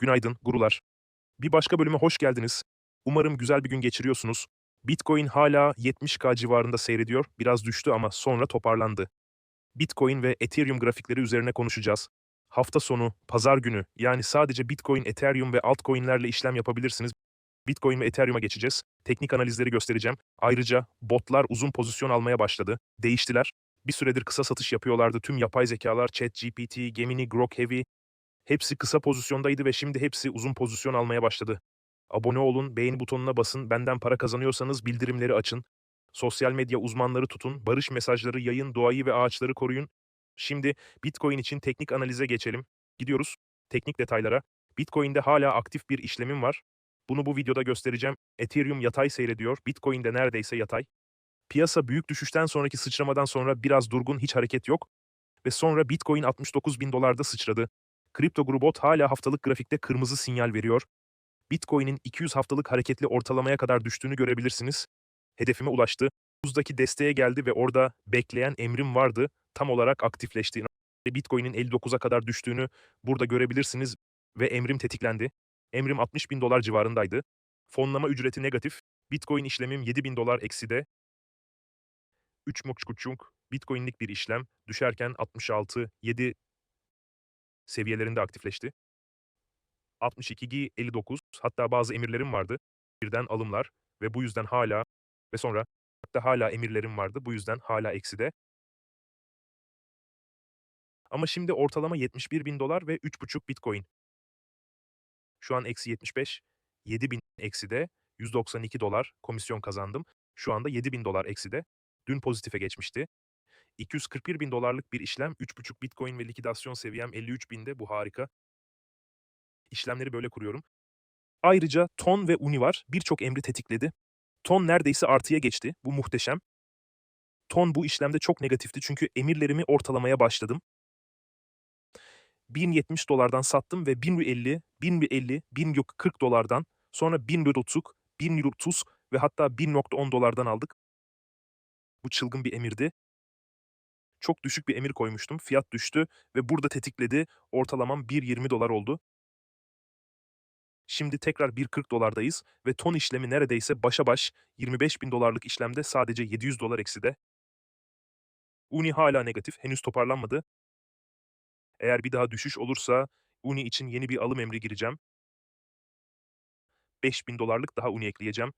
Günaydın, gurular. Bir başka bölüme hoş geldiniz. Umarım güzel bir gün geçiriyorsunuz. Bitcoin hala 70k civarında seyrediyor. Biraz düştü ama sonra toparlandı. Bitcoin ve Ethereum grafikleri üzerine konuşacağız. Hafta sonu, pazar günü yani sadece Bitcoin, Ethereum ve altcoin'lerle işlem yapabilirsiniz. Bitcoin ve Ethereum'a geçeceğiz. Teknik analizleri göstereceğim. Ayrıca botlar uzun pozisyon almaya başladı. Değiştiler. Bir süredir kısa satış yapıyorlardı. Tüm yapay zekalar, ChatGPT, Gemini, Grok Heavy, Hepsi kısa pozisyondaydı ve şimdi hepsi uzun pozisyon almaya başladı. Abone olun, beğeni butonuna basın, benden para kazanıyorsanız bildirimleri açın. Sosyal medya uzmanları tutun, barış mesajları yayın, doğayı ve ağaçları koruyun. Şimdi Bitcoin için teknik analize geçelim. Gidiyoruz teknik detaylara. Bitcoin'de hala aktif bir işlemim var. Bunu bu videoda göstereceğim. Ethereum yatay seyrediyor, Bitcoin'de neredeyse yatay. Piyasa büyük düşüşten sonraki sıçramadan sonra biraz durgun, hiç hareket yok. Ve sonra Bitcoin 69 bin dolarda sıçradı. Kripto Grubot hala haftalık grafikte kırmızı sinyal veriyor. Bitcoin'in 200 haftalık hareketli ortalamaya kadar düştüğünü görebilirsiniz. Hedefime ulaştı. 100'daki desteğe geldi ve orada bekleyen emrim vardı. Tam olarak aktifleşti. Bitcoin'in 59'a kadar düştüğünü burada görebilirsiniz ve emrim tetiklendi. Emrim 60 bin dolar civarındaydı. Fonlama ücreti negatif. Bitcoin işlemim 7 bin dolar ekside. 3 mukçuk Bitcoin'lik bir işlem düşerken 66, 7 seviyelerinde aktifleşti. 62G 59 hatta bazı emirlerim vardı. Birden alımlar ve bu yüzden hala ve sonra hatta hala emirlerim vardı. Bu yüzden hala ekside. Ama şimdi ortalama 71 bin dolar ve 3,5 bitcoin. Şu an eksi 75, 7 bin ekside, 192 dolar komisyon kazandım. Şu anda 7 bin dolar ekside. Dün pozitife geçmişti. 241 bin dolarlık bir işlem, 3,5 bitcoin ve likidasyon seviyem 53 binde. Bu harika. İşlemleri böyle kuruyorum. Ayrıca ton ve uni var. Birçok emri tetikledi. Ton neredeyse artıya geçti. Bu muhteşem. Ton bu işlemde çok negatifti çünkü emirlerimi ortalamaya başladım. 1070 dolardan sattım ve 1050, 1050, 1040 dolardan sonra 1030, 1030 ve hatta 1.10 dolardan aldık. Bu çılgın bir emirdi. Çok düşük bir emir koymuştum. Fiyat düştü ve burada tetikledi. Ortalamam 1.20 dolar oldu. Şimdi tekrar 1.40 dolardayız ve ton işlemi neredeyse başa baş 25 bin dolarlık işlemde sadece 700 dolar ekside. Uni hala negatif, henüz toparlanmadı. Eğer bir daha düşüş olursa Uni için yeni bir alım emri gireceğim. 5000 dolarlık daha Uni ekleyeceğim.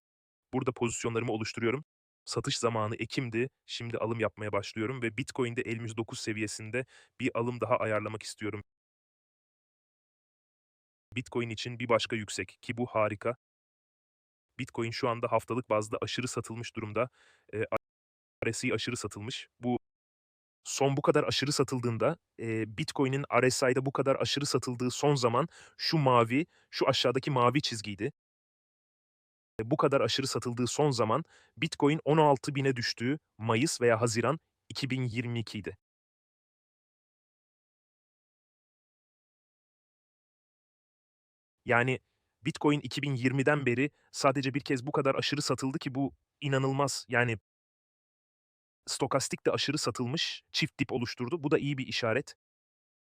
Burada pozisyonlarımı oluşturuyorum. Satış zamanı Ekim'di. Şimdi alım yapmaya başlıyorum ve Bitcoin'de 59 seviyesinde bir alım daha ayarlamak istiyorum. Bitcoin için bir başka yüksek ki bu harika. Bitcoin şu anda haftalık bazda aşırı satılmış durumda. E, RSI aşırı satılmış. Bu son bu kadar aşırı satıldığında e, Bitcoin'in RSI'de bu kadar aşırı satıldığı son zaman şu mavi, şu aşağıdaki mavi çizgiydi. Bu kadar aşırı satıldığı son zaman Bitcoin 16 bine düştüğü Mayıs veya Haziran 2022 idi. Yani Bitcoin 2020'den beri sadece bir kez bu kadar aşırı satıldı ki bu inanılmaz. Yani stokastik de aşırı satılmış, çift dip oluşturdu. Bu da iyi bir işaret.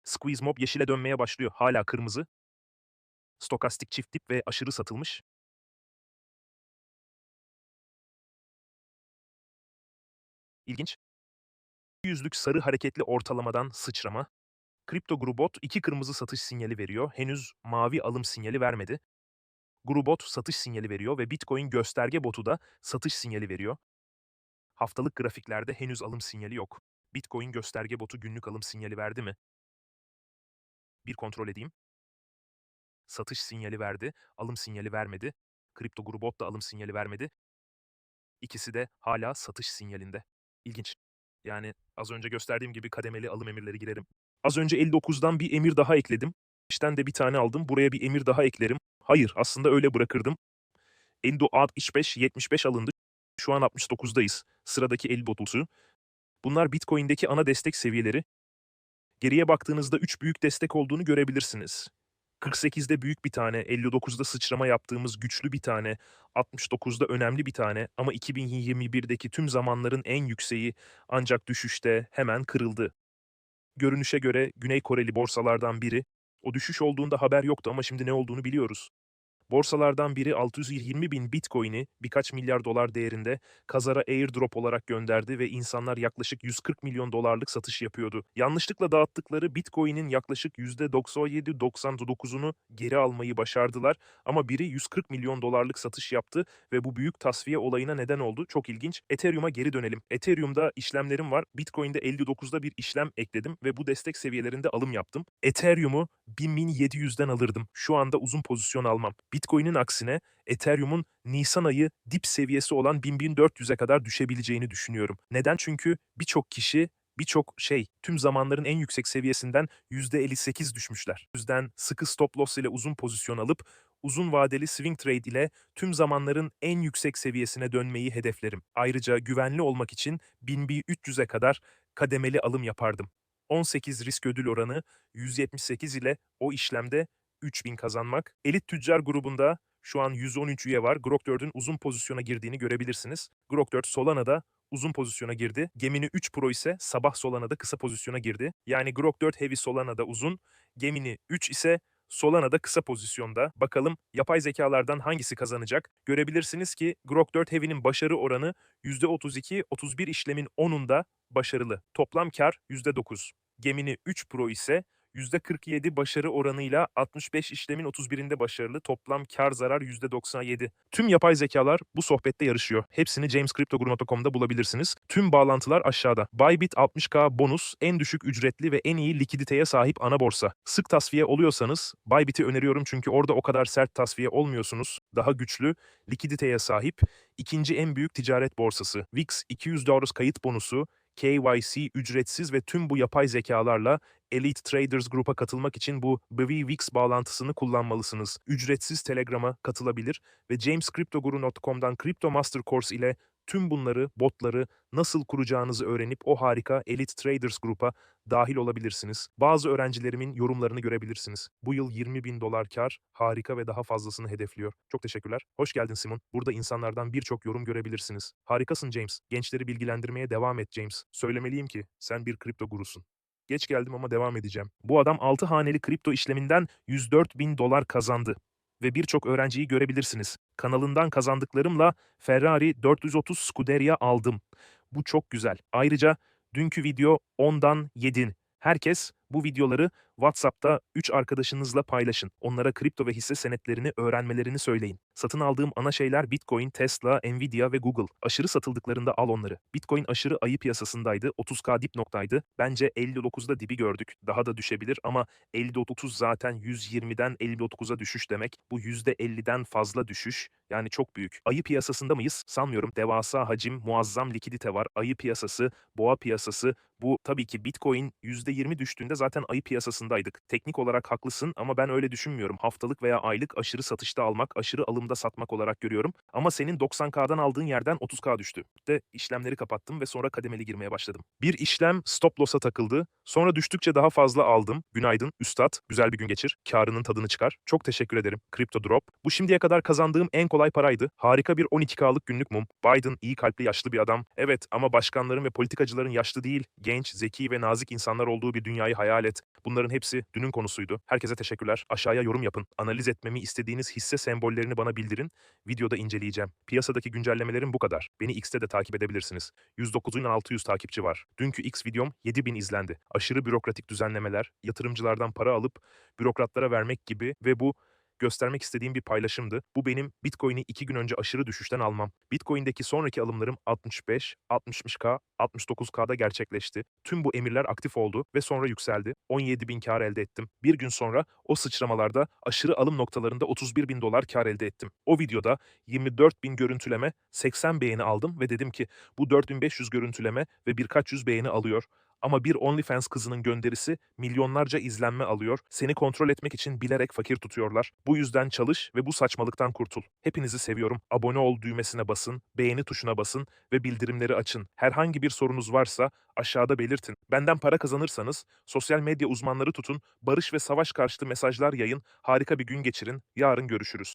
Squeeze mob yeşile dönmeye başlıyor. Hala kırmızı. Stokastik çift dip ve aşırı satılmış. İlginç. Yüzlük sarı hareketli ortalamadan sıçrama. Kripto Grubot iki kırmızı satış sinyali veriyor. Henüz mavi alım sinyali vermedi. Grubot satış sinyali veriyor ve Bitcoin gösterge botu da satış sinyali veriyor. Haftalık grafiklerde henüz alım sinyali yok. Bitcoin gösterge botu günlük alım sinyali verdi mi? Bir kontrol edeyim. Satış sinyali verdi, alım sinyali vermedi. Kripto Grubot da alım sinyali vermedi. İkisi de hala satış sinyalinde. İlginç. Yani az önce gösterdiğim gibi kademeli alım emirleri girerim. Az önce 59'dan bir emir daha ekledim. İşten de bir tane aldım. Buraya bir emir daha eklerim. Hayır, aslında öyle bırakırdım. Endo 65, 75 alındı. Şu an 69'dayız. Sıradaki 50 botusu. Bunlar Bitcoin'deki ana destek seviyeleri. Geriye baktığınızda 3 büyük destek olduğunu görebilirsiniz. 48'de büyük bir tane, 59'da sıçrama yaptığımız güçlü bir tane, 69'da önemli bir tane ama 2021'deki tüm zamanların en yükseği ancak düşüşte hemen kırıldı. Görünüşe göre Güney Koreli borsalardan biri O düşüş olduğunda haber yoktu ama şimdi ne olduğunu biliyoruz. Borsalardan biri 620 bin bitcoin'i birkaç milyar dolar değerinde Kazara airdrop olarak gönderdi ve insanlar yaklaşık 140 milyon dolarlık satış yapıyordu. Yanlışlıkla dağıttıkları bitcoin'in yaklaşık %97-99'unu geri almayı başardılar ama biri 140 milyon dolarlık satış yaptı ve bu büyük tasfiye olayına neden oldu. Çok ilginç. Ethereum'a geri dönelim. Ethereum'da işlemlerim var. Bitcoin'de 59'da bir işlem ekledim ve bu destek seviyelerinde alım yaptım. Ethereum'u 1700'den alırdım. Şu anda uzun pozisyon almam. Bitcoin'in aksine Ethereum'un Nisan ayı dip seviyesi olan 1000-1400'e kadar düşebileceğini düşünüyorum. Neden? Çünkü birçok kişi birçok şey tüm zamanların en yüksek seviyesinden %58 düşmüşler. O yüzden sıkı stop loss ile uzun pozisyon alıp uzun vadeli swing trade ile tüm zamanların en yüksek seviyesine dönmeyi hedeflerim. Ayrıca güvenli olmak için 1300'e kadar kademeli alım yapardım. 18 risk ödül oranı 178 ile o işlemde 3000 kazanmak. Elit Tüccar grubunda şu an 113 üye var. Grok 4'ün uzun pozisyona girdiğini görebilirsiniz. Grok 4 Solana'da uzun pozisyona girdi. Gemini 3 Pro ise sabah Solana'da kısa pozisyona girdi. Yani Grok 4 Heavy Solana'da uzun, Gemini 3 ise Solana'da kısa pozisyonda. Bakalım yapay zekalardan hangisi kazanacak? Görebilirsiniz ki Grok 4 Heavy'nin başarı oranı %32, 31 işlemin 10'unda başarılı. Toplam kar %9. Gemini 3 Pro ise %47 başarı oranıyla 65 işlemin 31'inde başarılı. Toplam kar zarar %97. Tüm yapay zekalar bu sohbette yarışıyor. Hepsini jamescryptoguru.com'da bulabilirsiniz. Tüm bağlantılar aşağıda. Bybit 60k bonus, en düşük ücretli ve en iyi likiditeye sahip ana borsa. Sık tasfiye oluyorsanız Bybit'i öneriyorum çünkü orada o kadar sert tasfiye olmuyorsunuz. Daha güçlü, likiditeye sahip, ikinci en büyük ticaret borsası. VIX 200 dolar kayıt bonusu, KYC ücretsiz ve tüm bu yapay zekalarla Elite Traders Group'a katılmak için bu BVWix bağlantısını kullanmalısınız. Ücretsiz Telegram'a katılabilir ve jamescryptoguru.com'dan Crypto Master Course ile tüm bunları, botları nasıl kuracağınızı öğrenip o harika Elite Traders Group'a dahil olabilirsiniz. Bazı öğrencilerimin yorumlarını görebilirsiniz. Bu yıl 20 bin dolar kar, harika ve daha fazlasını hedefliyor. Çok teşekkürler. Hoş geldin Simon. Burada insanlardan birçok yorum görebilirsiniz. Harikasın James. Gençleri bilgilendirmeye devam et James. Söylemeliyim ki sen bir kripto gurusun. Geç geldim ama devam edeceğim. Bu adam 6 haneli kripto işleminden 104 bin dolar kazandı. Ve birçok öğrenciyi görebilirsiniz. Kanalından kazandıklarımla Ferrari 430 Scuderia aldım. Bu çok güzel. Ayrıca dünkü video 10'dan 7'in. Herkes bu videoları WhatsApp'ta 3 arkadaşınızla paylaşın. Onlara kripto ve hisse senetlerini öğrenmelerini söyleyin. Satın aldığım ana şeyler Bitcoin, Tesla, Nvidia ve Google. Aşırı satıldıklarında al onları. Bitcoin aşırı ayı piyasasındaydı. 30k dip noktaydı. Bence 59'da dibi gördük. Daha da düşebilir ama 59 zaten 120'den 59'a düşüş demek. Bu %50'den fazla düşüş. Yani çok büyük. Ayı piyasasında mıyız? Sanmıyorum. Devasa hacim, muazzam likidite var. Ayı piyasası, boğa piyasası. Bu tabii ki Bitcoin %20 düştüğünde zaten ayı piyasasındaydık. Teknik olarak haklısın ama ben öyle düşünmüyorum. Haftalık veya aylık aşırı satışta almak, aşırı alımda satmak olarak görüyorum. Ama senin 90K'dan aldığın yerden 30K düştü. De işlemleri kapattım ve sonra kademeli girmeye başladım. Bir işlem stop loss'a takıldı. Sonra düştükçe daha fazla aldım. Günaydın, üstad. Güzel bir gün geçir. Karının tadını çıkar. Çok teşekkür ederim. Crypto Drop. Bu şimdiye kadar kazandığım en kolay paraydı. Harika bir 12K'lık günlük mum. Biden iyi kalpli yaşlı bir adam. Evet ama başkanların ve politikacıların yaşlı değil, genç, zeki ve nazik insanlar olduğu bir dünyayı hayal et. Bunların hepsi dünün konusuydu. Herkese teşekkürler. Aşağıya yorum yapın. Analiz etmemi istediğiniz hisse sembollerini bana bildirin. Videoda inceleyeceğim. Piyasadaki güncellemelerim bu kadar. Beni X'te de takip edebilirsiniz. 109.600 takipçi var. Dünkü X videom 7000 izlendi. Aşırı bürokratik düzenlemeler, yatırımcılardan para alıp bürokratlara vermek gibi ve bu göstermek istediğim bir paylaşımdı. Bu benim Bitcoin'i 2 gün önce aşırı düşüşten almam. Bitcoin'deki sonraki alımlarım 65, 60K, 69K'da gerçekleşti. Tüm bu emirler aktif oldu ve sonra yükseldi. 17 bin kar elde ettim. Bir gün sonra o sıçramalarda aşırı alım noktalarında 31 bin dolar kar elde ettim. O videoda 24 bin görüntüleme, 80 beğeni aldım ve dedim ki bu 4500 görüntüleme ve birkaç yüz beğeni alıyor. Ama bir OnlyFans kızının gönderisi milyonlarca izlenme alıyor. Seni kontrol etmek için bilerek fakir tutuyorlar. Bu yüzden çalış ve bu saçmalıktan kurtul. Hepinizi seviyorum. Abone ol düğmesine basın, beğeni tuşuna basın ve bildirimleri açın. Herhangi bir sorunuz varsa aşağıda belirtin. Benden para kazanırsanız sosyal medya uzmanları tutun, barış ve savaş karşıtı mesajlar yayın, harika bir gün geçirin. Yarın görüşürüz.